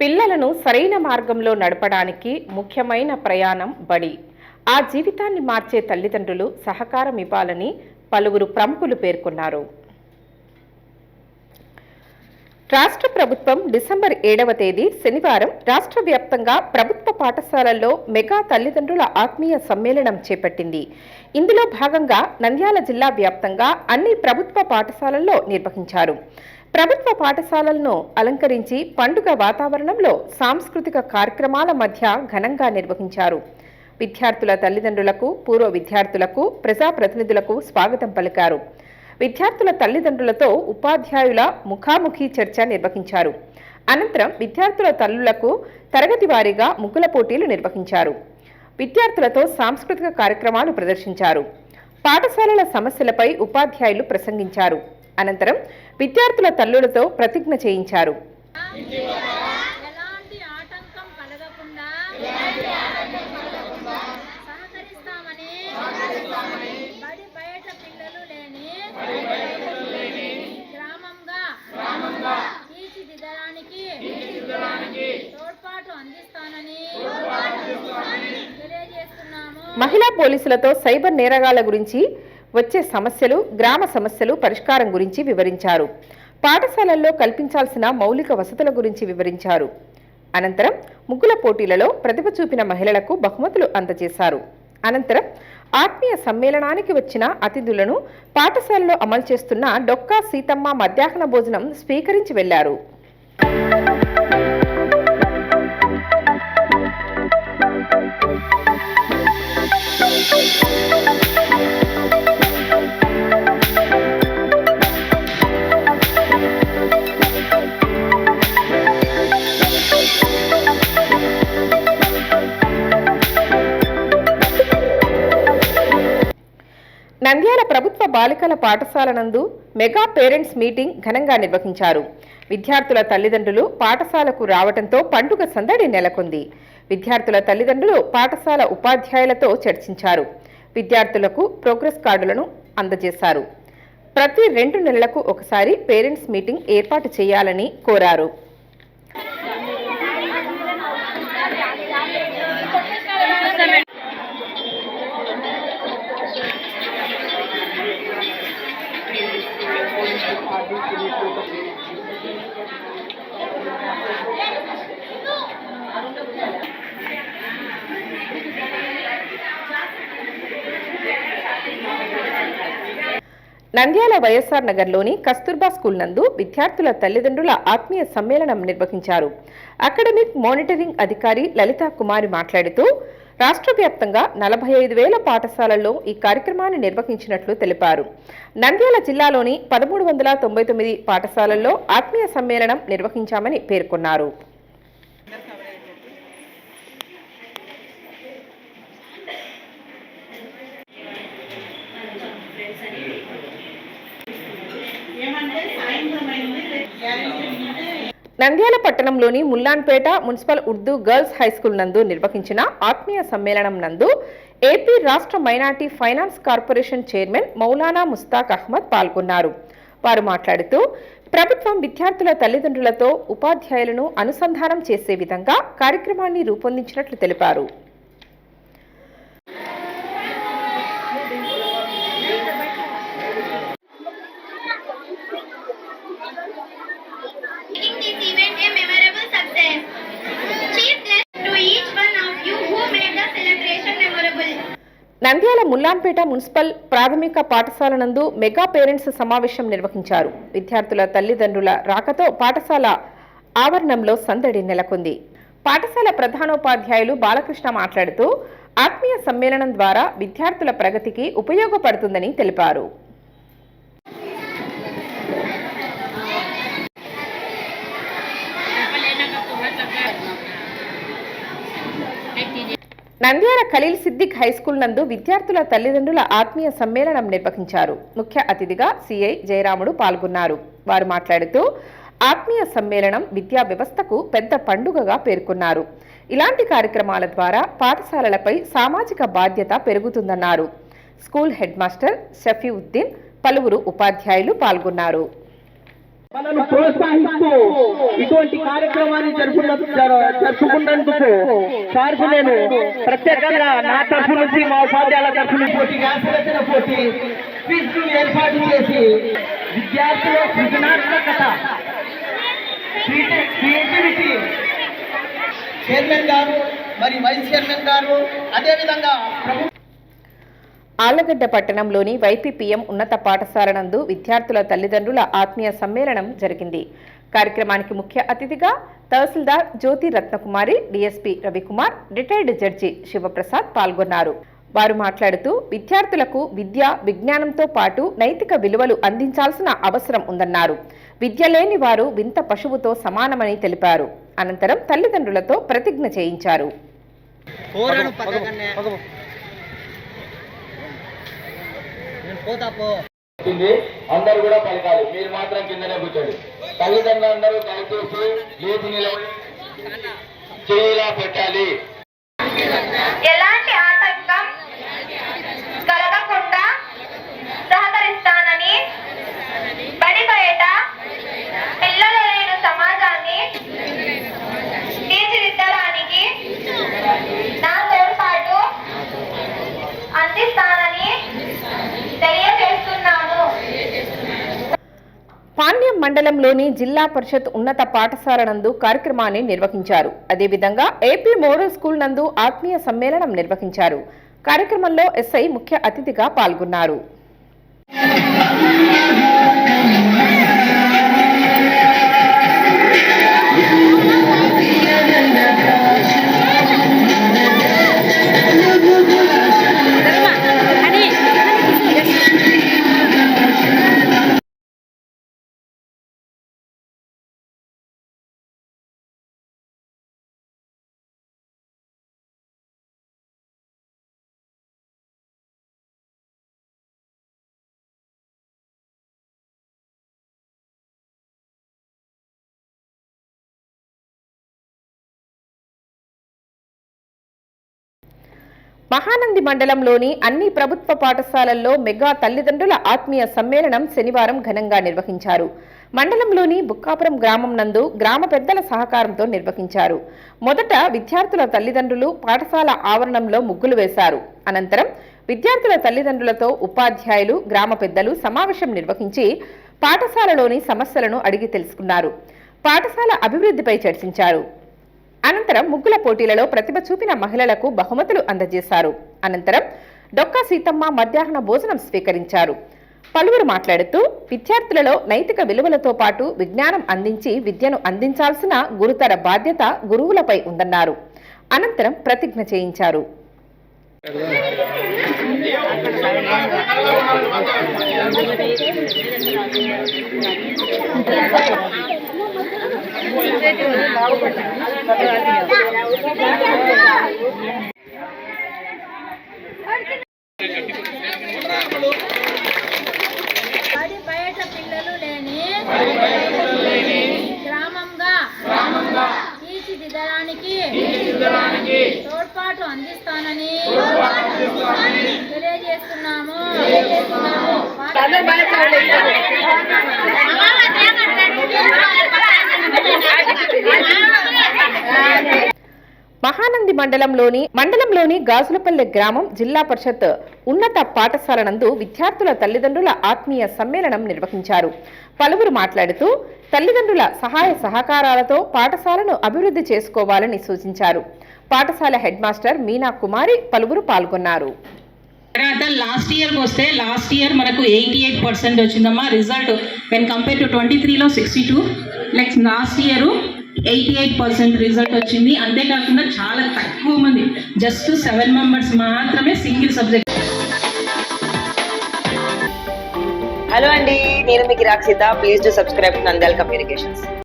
పిల్లలను సరైన మార్గంలో నడపడానికి ముఖ్యమైన ప్రయాణం బడి. ఆ జీవితాన్ని మార్చే తల్లిదండ్రులు సహకారం ఇవ్వాలని పలువురు ప్రముఖులు పేర్కొన్నారు. రాష్ట్ర ప్రభుత్వం డిసెంబర్ ఏడవ తేదీ శనివారం రాష్ట్ర వ్యాప్తంగా ప్రభుత్వ పాఠశాలల్లో మెగా తల్లిదండ్రుల ఆత్మీయ సమ్మేళనం చేపట్టింది. ఇందులో భాగంగా నంద్యాల జిల్లా వ్యాప్తంగా అన్ని ప్రభుత్వ పాఠశాలల్లో నిర్వహించారు. ప్రభుత్వ పాఠశాలలను అలంకరించి పండుగ వాతావరణంలో సాంస్కృతిక కార్యక్రమాల మధ్య ఘనంగా నిర్వహించారు. విద్యార్థుల తల్లిదండ్రులకు పూర్వ విద్యార్థులకు ప్రజాప్రతినిధులకు స్వాగతం పలికారు. విద్యార్థుల తల్లిదండ్రులతో ఉపాధ్యాయుల ముఖాముఖి చర్చ నిర్వహించారు. అనంతరం విద్యార్థుల తల్లులకు తరగతి వారీగా ముగ్గుల పోటీలు నిర్వహించారు. విద్యార్థులతో సాంస్కృతిక కార్యక్రమాలు ప్రదర్శించారు. పాఠశాలల సమస్యలపై ఉపాధ్యాయులు ప్రసంగించారు. అనంతరం విద్యార్థుల తల్లులతో ప్రతిజ్ఞ చేయించారు. మహిళా పోలీసులతో సైబర్ నేరగాళ్ళ గురించి వచ్చే సమస్యలు గ్రామ సమస్యలు పరిష్కారం గురించి వివరించారు. పాఠశాలల్లో కల్పించాల్సిన మౌలిక వసతుల గురించి వివరించారు. అనంతరం ముగ్గుల పోటీలలో ప్రతిభ చూపిన మహిళలకు బహుమతులు అందజేశారు. అనంతరం ఆత్మీయ సమ్మేళనానికి వచ్చిన అతిథులను పాఠశాలలో అమలు చేస్తున్న డొక్కా సీతమ్మ మధ్యాహ్న భోజనం స్వీకరించి వెళ్ళారు. నంద్యాల బాలికల పాఠశాల నందు మెగా పేరెంట్స్ మీటింగ్ ఘనంగా నిర్వహించారు. విద్యార్థుల తల్లిదండ్రులు పాఠశాలకు రావడంతో పండుగ సందడి నెలకొంది. విద్యార్థుల తల్లిదండ్రులు పాఠశాల ఉపాధ్యాయులతో చర్చించారు. విద్యార్థులకు ప్రోగ్రెస్ కార్డులను అందజేశారు. ప్రతి రెండు నెలలకు ఒకసారి పేరెంట్స్ మీటింగ్ ఏర్పాటు చేయాలని కోరారు. నంద్యాల వైఎస్ఆర్ నగర్లోని కస్తూర్బా స్కూల్ నందు విద్యార్థుల తల్లిదండ్రుల ఆత్మీయ సమ్మేళనం నిర్వహించారు. అకాడమిక్ మానిటరింగ్ అధికారి లలితా కుమారి మాట్లాడుతూ రాష్ట్ర వ్యాప్తంగా నలభై ఐదు వేల పాఠశాలల్లో ఈ కార్యక్రమాన్ని నిర్వహించినట్లు తెలిపారు. నంద్యాల జిల్లాలోని పదమూడు వందల తొంభై తొమ్మిది పాఠశాలల్లో ఆత్మీయ సమ్మేళనం నిర్వహించామని పేర్కొన్నారు. నంద్యాల పట్టణంలోని Mullanpeta municipal Urdu girls high school నందు నిర్వహించిన ఆత్మీయ సమ్మేళనం నందు ఏపీ రాష్ట్ర minority finance corporation chairman Maulana Mushtaq Ahmed పాల్గొన్నారు. వారు మాట్లాడుతూ ప్రభుత్వం విద్యార్థుల తల్లిదండ్రులతో ఉపాధ్యాయులను అనుసంధానం చేసే విధంగా కార్యక్రమాన్ని రూపొందించినట్లు తెలిపారు. నంద్యాల ముల్లాన్పేట మున్సిపల్ ప్రాథమిక పాఠశాల నందు మెగా పేరెంట్స్ సమావేశం నిర్వహించారు. విద్యార్థుల తల్లిదండ్రుల రాకతో పాఠశాల ఆవరణంలో సందడి నెలకొంది. పాఠశాల ప్రధానోపాధ్యాయులు బాలకృష్ణ మాట్లాడుతూ ఆత్మీయ సమ్మేళనం ద్వారా విద్యార్థుల ప్రగతికి ఉపయోగపడుతుందని తెలిపారు. నంద్యాల ఖలీల్ సిద్దిక్ హై స్కూల్ నందు విద్యార్థుల తల్లిదండ్రుల ఆత్మీయ సమ్మేళనం నిర్వహించారు. ముఖ్య అతిథిగా సిఐ జయరాముడు పాల్గొన్నారు. వారు మాట్లాడుతూ ఆత్మీయ సమ్మేళనం విద్యా వ్యవస్థకు పెద్ద పండుగగా పేర్కొన్నారు. ఇలాంటి కార్యక్రమాల ద్వారా పాఠశాలలపై సామాజిక బాధ్యత పెరుగుతుందన్నారు. స్కూల్ హెడ్ మాస్టర్ షఫీవుద్దీన్ పలువురు ఉపాధ్యాయులు పాల్గొన్నారు. మనల్ని ప్రోత్సహిస్తూ ఇటువంటి కార్యక్రమాన్ని జరుపుకున్న జరుపుకున్నందుకు సార్కు నేను ప్రత్యేకంగా నా తరఫు నుంచి మా ఉపాధ్యాయుల తరఫు నుంచి వ్యాసరచన పోటీ క్విజ్ను ఏర్పాటు చేసి విద్యార్థుల సృజనాత్మకత క్రియేటివిటీ. చైర్మన్ గారు మరి వైస్ చైర్మన్ గారు అదేవిధంగా ప్రభుత్వ ఆళ్ళగడ్డ పట్టణంలోని వైపీపీఎం ఉన్నత పాఠశాల నందు విద్యార్థుల తల్లిదండ్రుల ఆత్మీయ సమ్మేళనం జరిగింది. కార్యక్రమానికి ముఖ్య అతిథిగా tahsildar Jyothi Ratnakumari DSP Ravikumar retired judge Shivaprasad పాల్గొన్నారు. వారు మాట్లాడుతూ విద్యార్థులకు విద్య విజ్ఞానంతో పాటు నైతిక విలువలు అందించాల్సిన అవసరం ఉందన్నారు. విద్య లేని వారు వింత పశువుతో సమానమని తెలిపారు. అనంతరం తల్లిదండ్రులతో ప్రతిజ్ఞ చేయించారు. పోతా పో అందరూ కూడా పలకాలి. మీరు మాత్రం కిందనే కూర్చోండి. తల్లిదండ్రులు అందరూ దయచేసి లేచి నిలబడి చేయిలా పెట్టాలి. ఎలాంటి ఆటంకం కలగకుండా సహకరిస్తానని బడి బయట పిల్లలు లేని సమాజాన్ని తీర్చిదిద్దడానికి నా తోడ్పాటు అందిస్తానని తెలియజేస్తున్నాను పాణ్యం మండలంలోని జిల్లా పరిషత్ ఉన్నత పాఠశాల నందు కార్యక్రమాన్ని నిర్వహించారు. అదేవిధంగా ఏపీ మోడల్ స్కూల్ నందు ఆత్మీయ సమ్మేళనం నిర్వహించారు. కార్యక్రమంలో ఎస్ఐ ముఖ్య అతిథిగా పాల్గొన్నారు. మహానంది మండలంలోని అన్ని ప్రభుత్వ పాఠశాలల్లో మెగా తల్లిదండ్రుల ఆత్మీయ సమ్మేళనం శనివారం ఘనంగా నిర్వహించారు. మండలంలోని బుక్కాపురం గ్రామం నందు గ్రామ పెద్దల సహకారంతో నిర్వహించారు. మొదట విద్యార్థుల తల్లిదండ్రులు పాఠశాల ఆవరణంలో ముగ్గులు వేశారు. అనంతరం విద్యార్థుల తల్లిదండ్రులతో ఉపాధ్యాయులు గ్రామ పెద్దలు సమావేశం నిర్వహించి పాఠశాలలోని సమస్యలను అడిగి తెలుసుకున్నారు. పాఠశాల అభివృద్ధిపై చర్చించారు. అనంతరం ముగ్గుల పోటీలలో ప్రతిభ చూపిన మహిళలకు బహుమతులు అందజేశారు. అనంతరం డొక్కా సీతమ్మ మధ్యాహ్న భోజనం స్వీకరించారు. పలువురు మాట్లాడుతూ విద్యార్థులలో నైతిక విలువలతో పాటు విజ్ఞానం అందించి విద్యను అందించాల్సిన గురుతర బాధ్యత గురువులపై ఉందన్నారు. అనంతరం ప్రతిజ్ఞ చేయించారు. బయట పిల్లలు లేని గ్రామంగా తీర్చిదిద్దడానికి తోడ్పాటు అందిస్తానని తెలియజేస్తున్నాము. మహానంది మండలంలోని మండలంలోని గాజులపల్లె గ్రామం జిల్లా పరిషత్ ఉన్నత పాఠశాల నందు విద్యార్థుల తల్లిదండ్రుల ఆత్మీయ సమ్మేళనం నిర్వహించారు. పలువురు మాట్లాడుతూ తల్లిదండ్రుల సహాయ సహకారాలతో పాఠశాలను అభివృద్ధి చేసుకోవాలని సూచించారు. పాఠశాల హెడ్ మాస్టర్ మీనా కుమారి పలువురు పాల్గొన్నారు. తర్వాత లాస్ట్ ఇయర్కి వస్తే లాస్ట్ ఇయర్ మనకు ఎయిటీ ఎయిట్ పర్సెంట్ వచ్చిందమ్మా result when compare to twenty త్రీలో sixty two like last year eighty eight percent result వచ్చింది. అంతేకాకుండా చాలా తక్కువ మంది జస్ట్ సెవెన్ మెంబర్స్ మాత్రమే సింగిల్ సబ్జెక్ట్ హలో అండి నేను మీకు Rakshitha please to subscribe Nandyal communications